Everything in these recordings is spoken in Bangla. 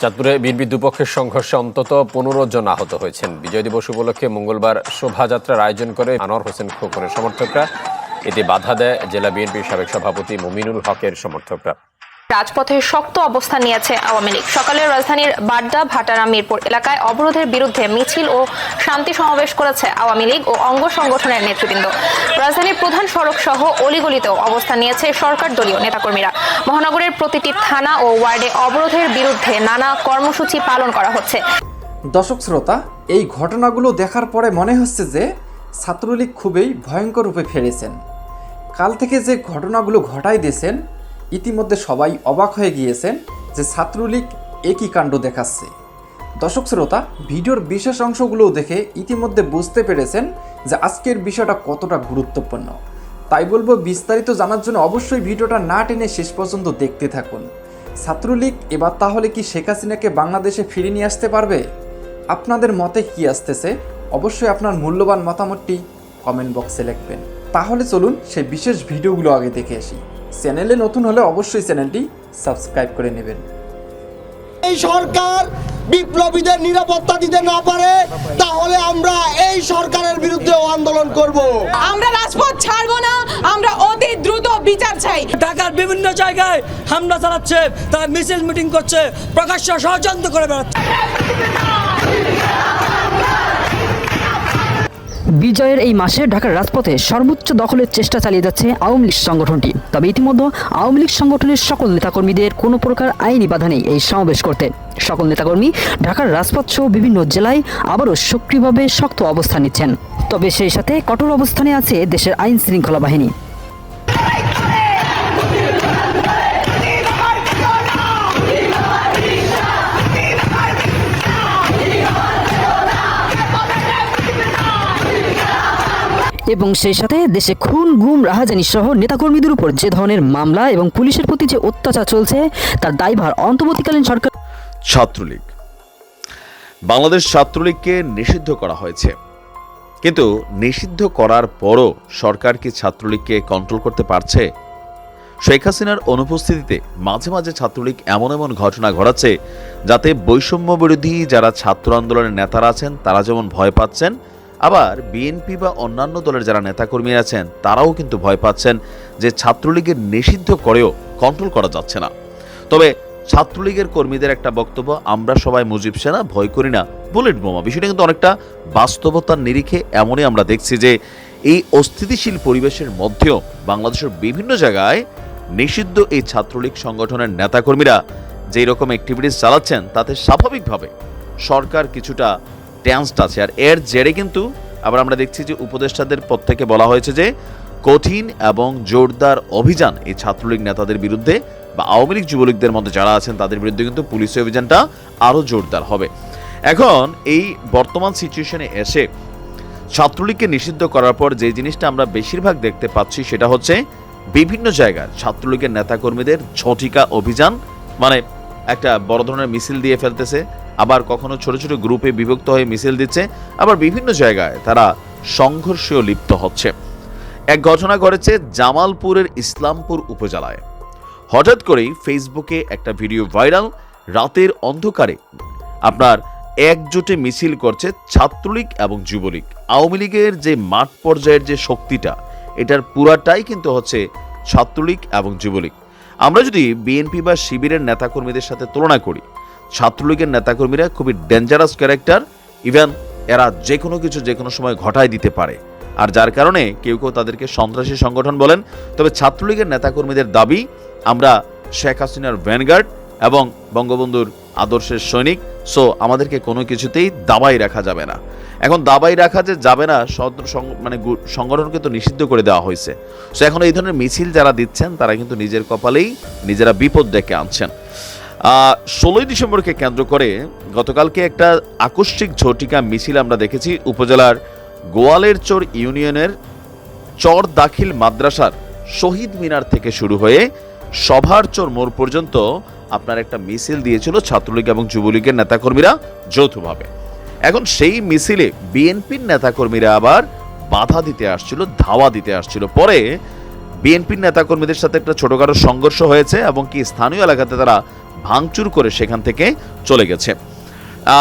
চাঁদপুরে বিএনপি দুপক্ষের সংঘর্ষে অন্তত পনেরো জন আহত হয়েছেন। বিজয় দিবস উপলক্ষে মঙ্গলবার শোভাযাত্রার আয়োজন করে আনোয়ার হোসেন খোকনের সমর্থকরা। এতে বাধা দেয় জেলা বিএনপির সাবেক সভাপতি মুমিনুল হকের সমর্থকরা। রাজপথে শক্ত অবস্থান নিয়েছে আওয়ামী লীগ। সকালে রাজধানীর বাড্ডা, ভাটারা, মিরপুর এলাকায় অবরোধের বিরুদ্ধে মিছিল ও শান্তি সমাবেশ করেছে আওয়ামী লীগ ও অঙ্গ সংগঠনের নেতৃবৃন্দ। রাজধানীর প্রধান সড়ক সহ অলিগলিতেও অবস্থান নিয়েছে সরকার দলীয় নেতাকর্মীরা। মহানগরের প্রতিটি থানা ও ওয়ার্ডে অবরোধের বিরুদ্ধে নানা কর্মসূচি পালন করা হচ্ছে। দর্শক শ্রোতা, এই ঘটনাগুলো দেখার পরে মনে হচ্ছে যে ছাত্রলীগ খুবই ভয়ঙ্কর রূপে ফেলেছেন কাল থেকে যে ঘটনাগুলো ঘটাই দিয়েছেন ইতিমধ্যে সবাই অবাক হয়ে গিয়েছেন যে ছাত্রলীগ একই কাণ্ড দেখাচ্ছে। দর্শক শ্রোতা, ভিডিওর বিশেষ অংশগুলো দেখে ইতিমধ্যে বুঝতে পেরেছেন যে আজকের বিষয়টা কতটা গুরুত্বপূর্ণ। তাই বলব, বিস্তারিত জানার জন্য অবশ্যই ভিডিওটা না টেনে শেষ পর্যন্ত দেখতে থাকুন। ছাত্রলীগ এবার তাহলে কি শেখ হাসিনাকে বাংলাদেশে ফিরিয়ে নিয়ে আসতে পারবে? আপনাদের মতে কি আসতেছে? অবশ্যই আপনার মূল্যবান মতামতটি কমেন্ট বক্সে লিখবেন। তাহলে চলুন সেই বিশেষ ভিডিওগুলো আগে দেখে আসি। চ্যানেলে নতুন হলে অবশ্যই চ্যানেলটি সাবস্ক্রাইব করে নেবেন। এই সরকার বিপ্লবীদের নিরাপত্তা দিতে না পারে তাহলে আমরা এই সরকারের বিরুদ্ধে আন্দোলন করব। আমরা রাজপথ ছাড়বো না আমরা অতি দ্রুত বিচার চাই। ঢাকার বিভিন্ন জায়গায় হামলা চালাচ্ছে তারা মিছিল মিটিং করছে প্রকাশ্য ষড়যন্ত্র করে বেড়াচ্ছে। বিজয়ের এই মাসে ঢাকার রাজপথে সর্বোচ্চ দখলের চেষ্টা চালিয়ে যাচ্ছে আওয়ামী লীগ সংগঠনটি। তবে ইতিমধ্যে আওয়ামী লীগ সংগঠনের সকল নেতাকর্মীদের কোনো প্রকার আইনি বাধা নেই এই সমাবেশ করতে। সকল নেতাকর্মী ঢাকার রাজপথ সহ বিভিন্ন জেলায় আবারও সক্রিয়ভাবে শক্ত অবস্থান নিচ্ছেন। তবে সেই সাথে কঠোর অবস্থানে আছে দেশের আইন শৃঙ্খলা বাহিনী। এবং সেই সাথে দেশে খুন, গুম, রাহাজানি সহ নেতাকর্মীদের উপর যে ধরনের মামলা এবং পুলিশের প্রতি যে অত্যাচার চলছে, তার দায়ভার অন্তর্বর্তীকালীন সরকার ছাত্রলীগ। বাংলাদেশ ছাত্রলীগকে নিষিদ্ধ করা হয়েছে। কিন্তু নিষিদ্ধ করার পরও সরকার কি ছাত্রলীগকে কন্ট্রোল করতে পারছে? শেখ হাসিনার অনুপস্থিতিতে মাঝে মাঝে ছাত্রলীগ এমন এমন ঘটনা ঘটাচ্ছে যাতে বৈষম্য বিরোধী যারা ছাত্র আন্দোলনের নেতারা আছেন, তারা যেমন ভয় পাচ্ছেন আবার বিএনপি বা অন্যান্য দলের যারা নেতাকর্মী আছেন, তারাও কিন্তু ভয় পাচ্ছেন যে ছাত্রলীগের নিষিদ্ধ করেও কন্ট্রোল করা যাচ্ছে না। তবে ছাত্রলীগের কর্মীদের একটা বক্তব্য, আমরা সবাই মুজিব সেনা, ভয় করি না। বুলেট বোমা। বিষয়টা কিন্তু অনেকটা বাস্তবতার নিরিখে এমনই আমরা দেখছি যে এই অস্থিতিশীল পরিবেশের মধ্যেও বাংলাদেশের বিভিন্ন জায়গায় নিষিদ্ধ এই ছাত্রলীগ সংগঠনের নেতাকর্মীরা যেই রকম অ্যাক্টিভিটিস চালাচ্ছেন, তাতে স্বাভাবিকভাবে সরকার কিছুটা টেন্সড আছে আর এর জেরে কিন্তু আবার আমরা দেখছি যে উপদেষ্টাদের পদ থেকে বলা হয়েছে যে কঠিন এবং জোরদার অভিযান এই ছাত্রলীগ নেতাদের বিরুদ্ধে বা আওয়ামী লীগ যুবলীগদের মধ্যে যারা আছেন তাদের বিরুদ্ধে কিন্তু পুলিশ অভিযানটা আরও জোরদার হবে। এখন এই বর্তমান সিচুয়েশনে এসে ছাত্রলীগকে নিষিদ্ধ করার পর যে জিনিসটা আমরা বেশিরভাগ দেখতে পাচ্ছি সেটা হচ্ছে বিভিন্ন জায়গায় ছাত্রলীগের নেতাকর্মীদের ঝটিকা অভিযান মানে একটা বড় ধরনের মিছিল দিয়ে ফেলতেছে আবার কখনো ছোট ছোট গ্রুপে বিভক্ত হয়ে মিছিল দিচ্ছে, আবার বিভিন্ন জায়গায় তারা সংঘর্ষেও লিপ্ত হচ্ছে। এক ঘটনা ঘটেছে জামালপুরের ইসলামপুর উপজেলায়। হঠাৎ করেই ফেসবুকে একটা ভিডিও ভাইরাল, রাতের অন্ধকারে। আপনার একজোটে মিছিল করছে ছাত্রলীগ এবং যুবলীগ। আওয়ামী লীগের যে মাঠ পর্যায়ের যে শক্তিটা, এটার পুরাটাই কিন্তু হচ্ছে ছাত্রলীগ এবং যুবলীগ। আমরা যদি বিএনপি বা শিবিরের নেতাকর্মীদের সাথে তুলনা করি ছাত্রলীগের নেতাকর্মীরা খুবই ডেঞ্জারাস ক্যারেক্টার ইভেন এরা যে কোনো কিছু যে কোনো সময় ঘটায় দিতে পারে। আর যার কারণে কেউ কেউ তাদেরকে সন্ত্রাসী সংগঠন বলেন। তবে ছাত্রলীগের নেতাকর্মীদের দাবি, আমরা শেখ হাসিনার ভ্যানগার্ড এবং বঙ্গবন্ধুর আদর্শের সৈনিক সো আমাদেরকে কোনো কিছুতেই দাবাই রাখা যাবে না। এখন দাবাই রাখা যে যাবে না মানে সংগঠনকে তো নিষিদ্ধ করে দেওয়া হয়েছে। সো এখন এই ধরনের মিছিল যারা দিচ্ছেন, তারা কিন্তু নিজের কপালেই নিজেরা বিপদ ডেকে আনছেন। ষোলোই ডিসেম্বরকে কেন্দ্র করে গতকালকে একটা আকস্মিক ঝটিকা মিছিল আমরা দেখেছি উপজেলার গোয়ালের চর ইউনিয়নের চর দাখিল মাদ্রাসার শহীদ মিনার থেকে শুরু হয়ে সভার চর মোড় পর্যন্ত আপনার একটা মিছিল দিয়েছিল ছাত্রলীগ এবং যুবলীগের নেতাকর্মীরা যৌথভাবে। এখন সেই মিছিলে বিএনপির নেতাকর্মীরা আবার বাধা দিতে আসছিল, ধাওয়া দিতে আসছিল। পরে বিএনপির নেতাকর্মীদের সাথে একটা ছোটখাটো সংঘর্ষ হয়েছে এবং কি স্থানীয় এলাকাতে তারা ভাঙচুর করে সেখান থেকে চলে গেছে।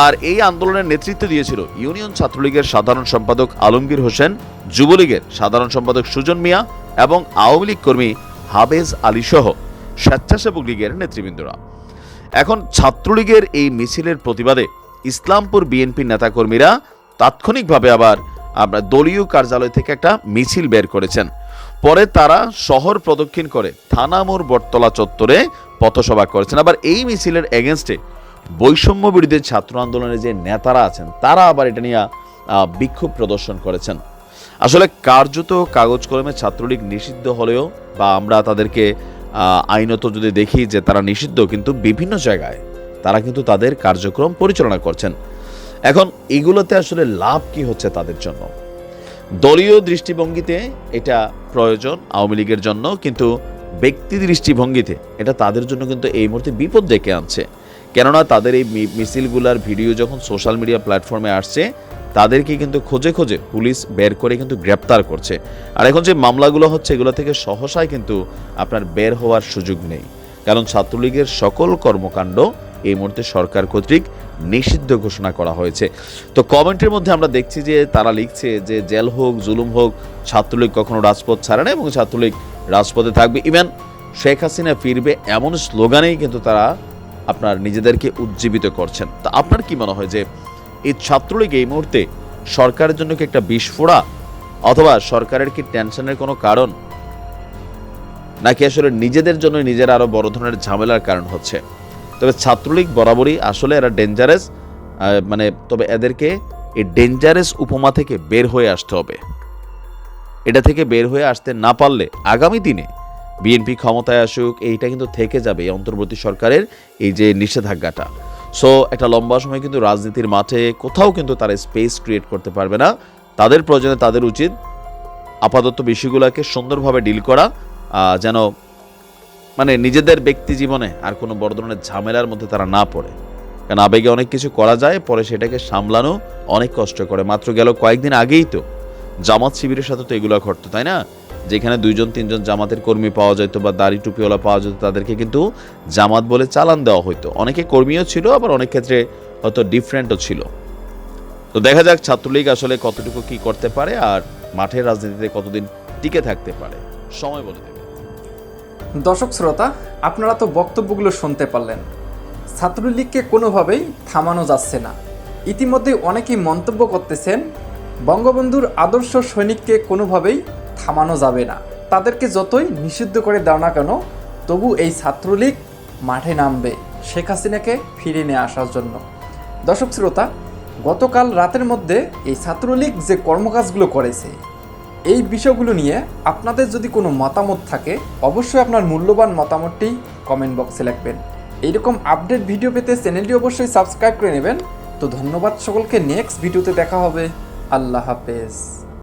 আর এই আন্দোলনের নেতৃত্ব দিয়েছিল ইউনিয়ন ছাত্রলীগের সাধারণ সম্পাদক আলমগীর হোসেন, যুবলীগের সাধারণ সম্পাদক সুজন মিয়া এবং আওয়ামী লীগ কর্মী হাবেজ আলী সহ স্বেচ্ছাসেবক লীগের নেতৃবৃন্দরা। এখন ছাত্রলীগের এই মিছিলের প্রতিবাদে ইসলামপুর বিএনপির নেতাকর্মীরা তাৎক্ষণিকভাবে আবার আপনার দলীয় কার্যালয় থেকে একটা মিছিল বের করেছেন। পরে তারা শহর প্রদক্ষিণ করে থানামোর বটতলা চত্বরে পথসভা করেছেন। আবার এই মিছিলের এগেনস্টে বৈষম্য বিরোধী ছাত্র আন্দোলনের যে নেতারা আছেন, তারা আবার এটা নিয়ে বিক্ষোভ প্রদর্শন করেছেন। আসলে কার্যত কাগজ কলমে ছাত্রলীগ নিষিদ্ধ হলেও বা আমরা তাদেরকে আইনত যদি দেখি যে তারা নিষিদ্ধ, কিন্তু বিভিন্ন জায়গায় তারা কিন্তু তাদের কার্যক্রম পরিচালনা করছেন। এখন এগুলোতে আসলে লাভ কি হচ্ছে তাদের জন্য? দলীয় দৃষ্টিভঙ্গিতে এটা প্রয়োজন আওয়ামী লীগের জন্য, কিন্তু ব্যক্তি দৃষ্টিভঙ্গিতে এটা তাদের জন্য কিন্তু এই মুহূর্তে বিপদ ডেকে আনছে। কেননা তাদের এই মিছিলগুলার ভিডিও যখন সোশ্যাল মিডিয়া প্ল্যাটফর্মে আসছে, তাদেরকে কিন্তু খোঁজে খোঁজে পুলিশ বের করে কিন্তু গ্রেপ্তার করছে। আর এখন যে মামলাগুলো হচ্ছে, এগুলো থেকে সহসায় কিন্তু আপনার বের হওয়ার সুযোগ নেই। কারণ ছাত্রলীগের সকল কর্মকাণ্ড এই মুহূর্তে সরকার কর্তৃক নিষিদ্ধ ঘোষণা করা হয়েছে। তো কমেন্টের মধ্যে আমরা দেখছি যে তারা লিখছে যে জেল হোক, জুলুম হোক, ছাত্রলীগ কখনো রাজপথ ছাড়ে না এবং ছাত্রলীগ রাজপথে থাকবে। ইভেন শেখ হাসিনা ফিরবে এমন স্লোগানেই কিন্তু তারা আপনার নিজেদেরকে উজ্জীবিত করছেন। তা আপনার কি মনে হয় যে এই ছাত্রলীগ এই মুহূর্তে সরকারের জন্য কি একটা বিস্ফোরা অথবা সরকারের কি টেনশনের কোনো কারণ? নাকি আসলে নিজেদের জন্য নিজেরা আরও বড় ধরনের ঝামেলার কারণ হচ্ছে? তবে ছাত্রলীগ বরাবরই আসলে এরা ডেঞ্জারাস মানে তবে এদেরকে এই ডেঞ্জারাস উপমা থেকে বের হয়ে আসতে হবে। এটা থেকে বের হয়ে আসতে না পারলে আগামী দিনে বিএনপি ক্ষমতায় আসুক, এইটা কিন্তু থেকে যাবে এই অন্তর্বর্তী সরকারের এই যে নিষেধাজ্ঞাটা। সো একটা লম্বা সময় কিন্তু রাজনীতির মাঠে কোথাও কিন্তু তারা স্পেস ক্রিয়েট করতে পারবে না। তাদের প্রয়োজনে তাদের উচিত আপাতত বিষয়গুলোকে সুন্দরভাবে ডিল করা যেন মানে নিজেদের ব্যক্তি জীবনে আর কোনো বড় ধরনের ঝামেলার মধ্যে তারা না পড়ে। কারণ আবেগে অনেক কিছু করা যায়, পরে সেটাকে সামলানো অনেক কষ্ট করে। মাত্র গেল কয়েকদিন আগেই তো জামাত শিবিরের সাথে তো এগুলো ঘটতো, তাই না? যেখানে দুইজন, তিনজন জামাতের কর্মী পাওয়া যেত বা দাড়ি টুপিওয়ালা পাওয়া যেত, তাদেরকে কিন্তু জামাত বলে চালান দেওয়া হতো অনেকে কর্মীও ছিল, আবার অনেক ক্ষেত্রে হয়তো ডিফারেন্টও ছিল। তো দেখা যাক ছাত্রলীগ আসলে কতটুকু কি করতে পারে আর মাঠের রাজনীতিতে কতদিন টিকে থাকতে পারে। সময় বলে দেবে। দর্শক শ্রোতা, আপনারা তো বক্তব্যগুলো শুনতে পারলেন। ছাত্রলীগকে কোনোভাবেই থামানো যাচ্ছে না। ইতিমধ্যে অনেকেই মন্তব্য করতেছেন বঙ্গবন্ধুর আদর্শ সৈনিককে কোনোভাবেই থামানো যাবে না। তাদেরকে যতই নিষিদ্ধ করে দাও না কেন, তবু এই ছাত্রলীগ মাঠে নামবে, শেখ হাসিনাকে ফিরিয়ে নিয়ে আসার জন্য। দর্শক শ্রোতা, গতকাল রাতের মধ্যে এই ছাত্রলীগ যে কর্মকাজগুলো করেছে, এই বিষয়গুলো নিয়ে আপনাদের যদি কোনো মতামত থাকে, অবশ্যই আপনার মূল্যবান মতামতটি কমেন্ট বক্সে লিখবেন। এইরকম আপডেট ভিডিও পেতে চ্যানেলটি অবশ্যই সাবস্ক্রাইব করে নেবেন। তো ধন্যবাদ সকলকে, নেক্সট ভিডিওতে দেখা হবে। আল্লাহ হাফেজ।